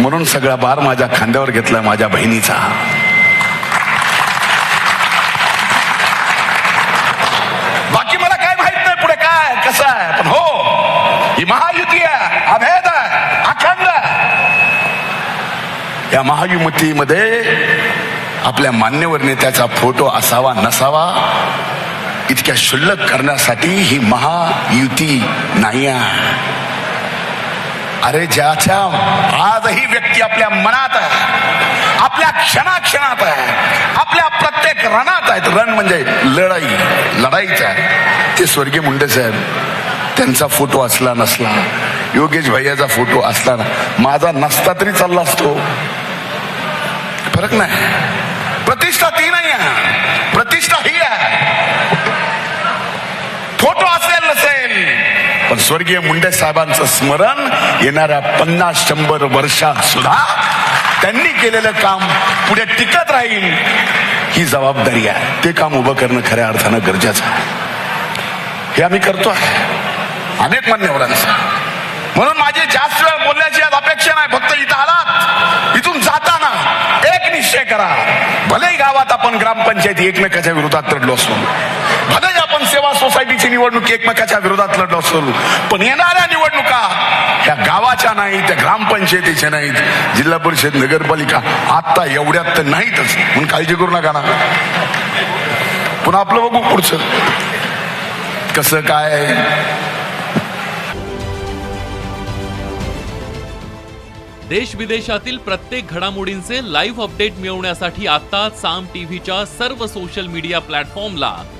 म्हणून सगळा बार माझ्या खांद्यावर घेतला माझ्या बहिणीचा. बाकी मला काय माहीत नाही पुढे काय कसं आहे पण हो ही महायुती आहे अभेद आहे अखंड. आहे या महायुतीमध्ये आपल्या मान्यवर नेत्याचा फोटो असावा नसावा इतक्या शुल्लक करण्यासाठी ही महायुती नाही आहे अरे ज्याच्या आजही व्यक्ती आपल्या मनात आहे आपल्या क्षणाक्षणात आहे आपल्या प्रत्येक रणात आहेत. रण म्हणजे लढाई लढाईच आहे. ते स्वर्गीय मुंडे साहेब त्यांचा फोटो असला नसला योगेश भैयाचा फोटो असला ना माझा नसता तरी चालला असतो. फरक नाही. प्रतिष्ठा ती नाही आहे प्रतिष्ठा ही आहे फोटो असेल नसेल पण स्वर्गीय मुंडे साहेबांचं स्मरण येणाऱ्या पन्नास शंभर वर्षात सुद्धा त्यांनी केलेलं काम पुढे टिकत राहील ही जबाबदारी आहे. ते काम उभं करणं खऱ्या अर्थानं गरजेचं आहे. हे आम्ही करतो आहे अनेक मान्यवरांचं. म्हणून माझी जास्त वेळ बोलण्याची आज अपेक्षा नाही फक्त इथं आलात. इथून जाताना एक निश्चय करा. भलेही गावात आपण ग्रामपंचायती एकमेकाच्या विरोधात लढलो असतो भले आपण सोसायटीची निवडणूक एकमेकाच्या विरोधात लढलो असू पण येणाऱ्या निवडणुका ह्या गावाच्या नाहीत त्या ग्रामपंचायतीच्या नाहीत जिल्हा परिषद नगरपालिका आता एवढ्यात तर नाहीतच. म्हणून काळजी करू नका ना. पुन्हा आपलं बघू पुढचं. कसं काय? देश विदेशातील प्रत्येक घडामोडींचे लाईव्ह अपडेट मिळवण्यासाठी आता साम टीव्हीच्या सर्व सोशल मीडिया प्लॅटफॉर्मला